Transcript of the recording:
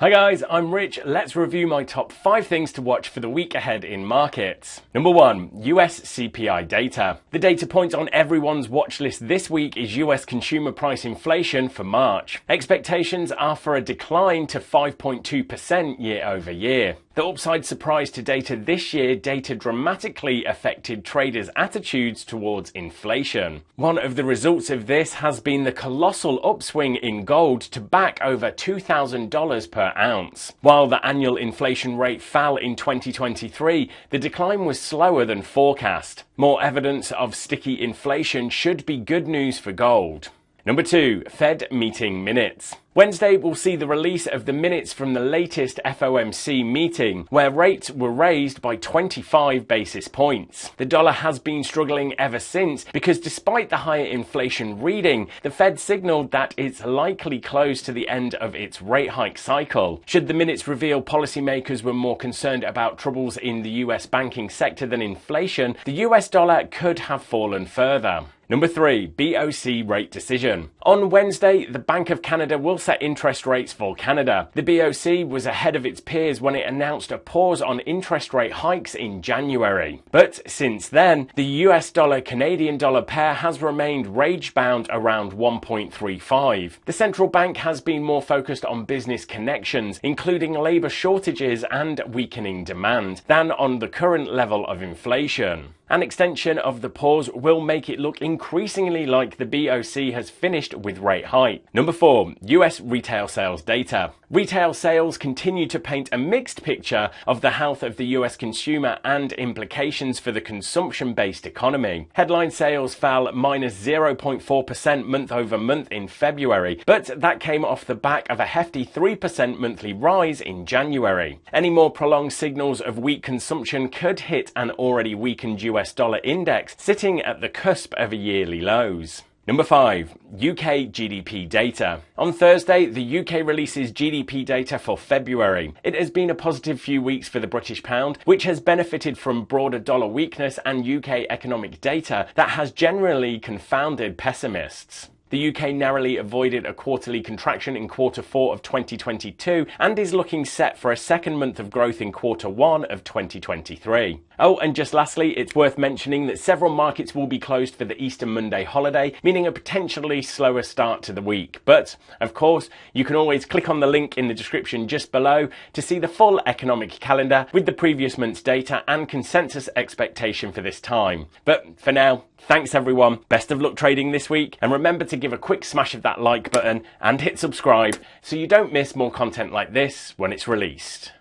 Hi guys, I'm Rich. Let's review my top five things to watch for the week ahead in markets. Number one, US CPI data. The data point on everyone's watch list this week is US consumer price inflation for March. Expectations are for a decline to 5.2% year over year. The upside surprise to data this year, data dramatically affected traders' attitudes towards inflation. One of the results of this has been the colossal upswing in gold to back over $2,000 per ounce. While the annual inflation rate fell in 2023, the decline was slower than forecast. More evidence of sticky inflation should be good news for gold. Number two, Fed meeting minutes. Wednesday will see the release of the minutes from the latest FOMC meeting, where rates were raised by 25 basis points. The dollar has been struggling ever since because despite the higher inflation reading, the Fed signaled that it's likely close to the end of its rate hike cycle. Should the minutes reveal policymakers were more concerned about troubles in the US banking sector than inflation, the US dollar could have fallen further. Number three, BOC rate decision. On Wednesday, the Bank of Canada will set interest rates for Canada. The BOC was ahead of its peers when it announced a pause on interest rate hikes in January. But since then, the US dollar Canadian dollar pair has remained rage bound around 1.35. The central bank has been more focused on business connections, including labour shortages and weakening demand, than on the current level of inflation. An extension of the pause will make it look increasingly like the BOC has finished with rate hike. Number four, US retail sales data. Retail sales continue to paint a mixed picture of the health of the US consumer and implications for the consumption based economy. Headline sales fell minus 0.4% month over month in February, but that came off the back of a hefty 3% monthly rise in January. Any more prolonged signals of weak consumption could hit an already weakened US dollar index sitting at the cusp of a yearly lows. Number five, UK GDP data. On Thursday, the UK releases GDP data for February. It has been a positive few weeks for the British pound, which has benefited from broader dollar weakness and UK economic data that has generally confounded pessimists. The UK narrowly avoided a quarterly contraction in quarter four of 2022 and is looking set for a second month of growth in quarter one of 2023. Oh, and just lastly, it's worth mentioning that several markets will be closed for the Easter Monday holiday, meaning a potentially slower start to the week. But, of course, you can always click on the link in the description just below to see the full economic calendar with the previous month's data and consensus expectation for this time. But for now, thanks everyone. Best of luck trading this week, and remember to give a quick smash of that like button and hit subscribe so you don't miss more content like this when it's released.